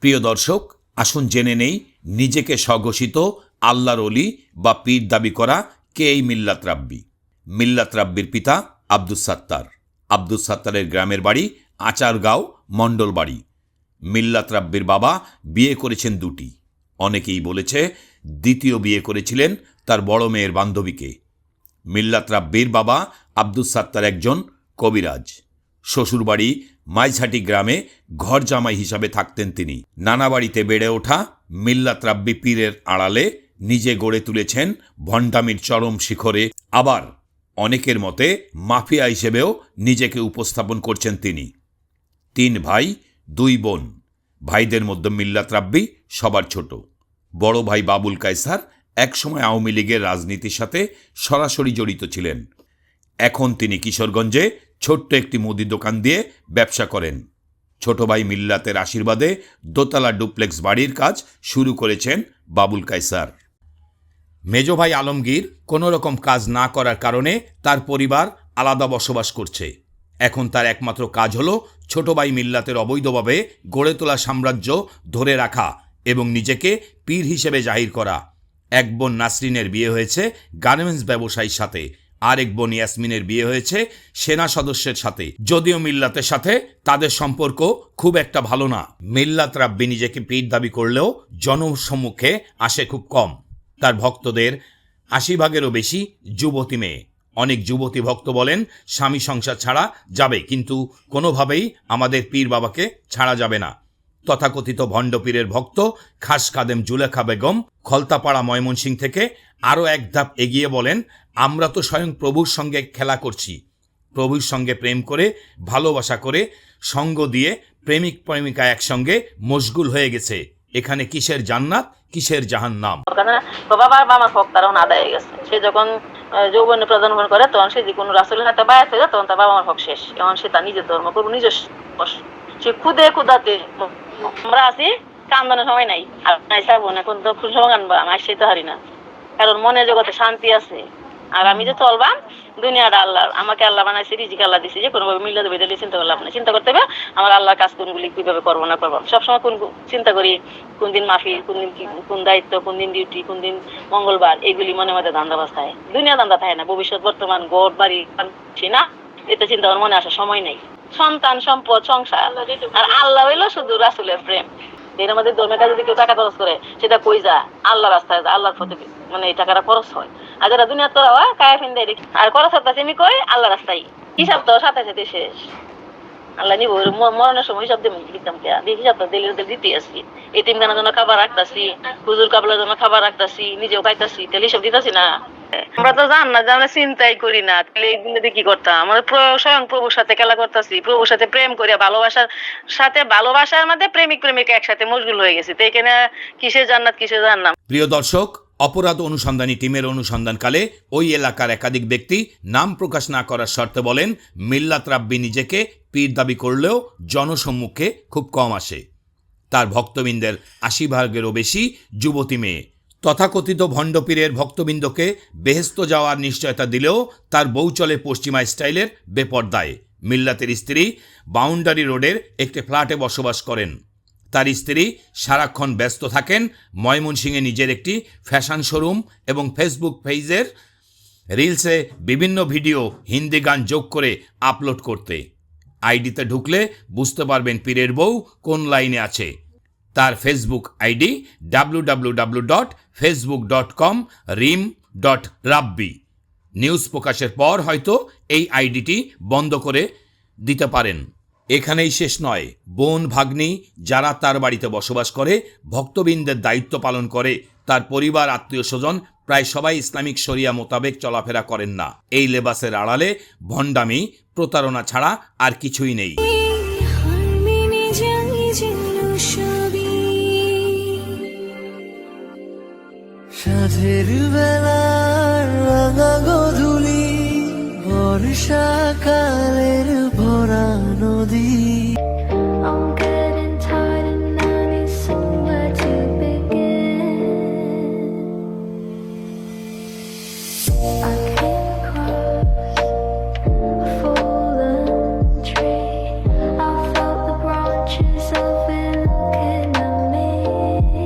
প্রিয় দর্শক, আসুন জেনে নেই নিজেকে স্বঘোষিত আল্লাহর অলি বা পীর দাবি করা কে এই মিল্লাত রাব্বি। মিল্লাত রাব্বির পিতা আব্দুস সাত্তার। আব্দুস সাত্তারের গ্রামের বাড়ি আচারগাঁও, মণ্ডল বাড়ি। মিল্লাত রাব্বির বাবা বিয়ে করেছেন দুটি। অনেকেই বলেছে দ্বিতীয় বিয়ে করেছিলেন তার বড় মেয়ের বান্ধবীকে। মিল্লাত রাব্বির বাবা আব্দুস সাত্তার একজন কবিরাজ। শ্বশুরবাড়ি মাইঝাটি গ্রামে ঘর জামাই হিসাবে থাকতেন তিনি। নানা বাড়িতে বেড়ে ওঠা মিল্লাত রাব্বি পীরের আড়ালে নিজে গড়ে তুলেছেন ভণ্ডামির চরম শিখরে। আবার অনেকের মতে মাফিয়া হিসেবেও নিজেকে উপস্থাপন করছেন তিনি। তিন ভাই, দুই বোন। ভাইদের মধ্যে মিল্লাত রাব্বি সবার ছোট। বড় ভাই বাবুল কায়সার একসময় আওয়ামী লীগের রাজনীতির সাথে সরাসরি জড়িত ছিলেন। এখন তিনি কিশোরগঞ্জে ছোট্ট একটি মুদি দোকান দিয়ে ব্যবসা করেন। ছোট ভাই মিল্লাতের আশীর্বাদে দোতলা ডুপ্লেক্স বাড়ির কাজ শুরু করেছেন বাবুল কায়সার। মেজ ভাই আলমগীর কোনো রকম কাজ না করার কারণে তার পরিবার আলাদা বসবাস করছে। এখন তার একমাত্র কাজ হলো ছোট ভাই মিল্লাতের অবৈধভাবে গড়ে তোলা সাম্রাজ্য ধরে রাখা এবং নিজেকে পীর হিসেবে জাহির করা। এক বোন নাসরিনের বিয়ে হয়েছে গার্মেন্টস ব্যবসায়ীর সাথে। আরেক বোন ইয়াসমিনের বিয়ে হয়েছে সেনা সদস্যের সাথে। যদিও মিল্লাতের সাথে, তাদের সম্পর্ক খুব একটা ভালো না। মিল্লাত রাব্বি নিজেকে পীর দাবি করলেও জনসম্মুখে আসে খুব কম। তার ভক্তদের আশি ভাগেরও বেশি যুবতী মেয়ে। অনেক যুবতী ভক্ত বলেন, স্বামী সংসার ছাড়া যাবে, কিন্তু কোনোভাবেই আমাদের পীর বাবাকে ছাড়া যাবে না। তথাকথিত ভণ্ড পীরের ভক্ত খাস কাদেম জুলেখা বেগম, খলতাপাড়া ময়মনসিং থেকে আরও এক ধাপ এগিয়ে বলেন, আমরা তো স্বয়ং প্রভুর সঙ্গে খেলা করছি। প্রভুর সঙ্গে প্রেম করে, ভালোবাসা করে, সঙ্গ দিয়ে প্রেমিক প্রেমিকা একসঙ্গে মশগুল হয়ে গেছে। এখানে কিসের জান্নাত, কিসের জাহান্নাম? তো বাবার মামার হক তারা আদায় হয়ে গেছে। সে যখন যৌবনে প্রজন্ম করে, তখন সে যে কোনো রাসুলের হাতে বায়াত হয়ে যায় তখন তার বাবা মার হক শেষ। এখন সে তার নিজের ধর্ম করব নিজস্ব। সে খুদে খুদাতে আমরা আছি কান্দনের সময় নাই। আর নাই চাবো না কোন তো খুব সময় কানবো আমি আসতে হারি না। কারণ মনে জগতে শান্তি আছে। আর আমি যে চলবাম, দুনিয়াটা আল্লাহ, আমাকে আল্লাহ বানাইছে, রিজিক আল্লাহ দিছে, যে কোনোভাবে মিলে দেবে এটা চিন্তা করলাম না। চিন্তা করতে হবে, আমার আল্লাহর কাজ কোনগুলি, কীভাবে করব, না করব। সবসময় কোন চিন্তা করি, কোন দিন মাফি কোন দিন কোন দায়িত্ব, কোন দিন ডিউটি কোন দিন মঙ্গলবার, এগুলি মনে মধ্যে ধান্দা থাকে দুনিয়া ধান্দা থাকে না, ভবিষ্যৎ, বর্তমান গড় বাড়ি না এটা চিন্তা আমার মনে আসার সময় নেই। সন্তান, সম্পদ, সংসার, আর আল্লাহ হইল শুধু রাসুলের প্রেম। এর মধ্যে ধর্মের কাজে যদি কেউ টাকা খরচ করে, সেটা কই যা আল্লাহ রাস্তায় আল্লাহর পথে মানে এই টাকাটা খরচ হয়। আর যারা দুনিয়ার তোরা হয় কায়া ফিন দেয়, দেখি। আর খরচ হচ্ছে আমি কই? আল্লাহ রাস্তায়। হিসাব তো সাথে সাথে শেষ। আল্লাহ নিব মরণের সময় হিসাব দিয়ে দিতাম কে দিয়ে হিসাব তো দিলে দিলে দিতে আসি। এটিম গানের জন্য খাবার রাখতাছি, হুজুর কাবলার জন্য খাবার রাখতাছি, নিজেও খাইতাছি তাহলে হিসাব দিতাছি না। আমরা তো জান না জানা চিন্তাই করি না। কি করতাম? আমরা স্বয়ং প্রভুর সাথে খেলা করতেছি, প্রভুর সাথে প্রেম ভালোবাসার সাথে ভালোবাসার মধ্যে প্রেমিক প্রেমিকা একসাথে মশগুল হয়ে তো এখানে কিসে জান্নাত কিসে জান্নাম প্রিয় দর্শক, অপরাধ অনুসন্ধানী টিমের অনুসন্ধানকালে ওই এলাকার একাধিক ব্যক্তি নাম প্রকাশ না করার শর্তে বলেন, মিল্লাত রাব্বি নিজেকে পীর দাবি করলেও জনসম্মুখে খুব কম আসে। তার ভক্তবৃন্দের আশি ভাগেরও বেশি যুবতী মেয়ে। তথাকথিত ভণ্ডপীরের ভক্তবৃন্দকে বেহেস্ত যাওয়ার নিশ্চয়তা দিলেও তার বউ চলে পশ্চিমা স্টাইলের বেপর্দায়। মিল্লাতের স্ত্রী বাউন্ডারি রোডের একটি ফ্ল্যাটে বসবাস করেন। তার স্ত্রী সারাক্ষণ ব্যস্ত থাকেন। ময়মনসিংহে নিজের একটি ফ্যাশন শোরুম এবং ফেসবুক পেজের রিলসে বিভিন্ন ভিডিও হিন্দি গান যোগ করে আপলোড করতে। আইডিতে ঢুকলে বুঝতে পারবেন পীরের বউ কোন লাইনে আছে। তার Facebook ID W W W dot Facebook dot com Rim dot Rabbi news প্রকাশের পর হয়তো এই আইডিটি বন্ধ করে দিতে পারেন। এখানেই শেষ নয়। বোন ভাগ্নি, যারা তার বাড়িতে বসবাস করে, ভক্তবৃন্দের দায়িত্ব পালন করে, তার পরিবার, আত্মীয় স্বজন, প্রায় সবাই ইসলামিক শরিয়া মোতাবেক চলাফেরা করেন না। এই লেবাসের আড়ালে ভণ্ডামি, প্রতারণা ছাড়া আর কিছুই নেই। সাঁঝের বেলার রাঙা গধুলি বর্ষাকালের ভরা নদী।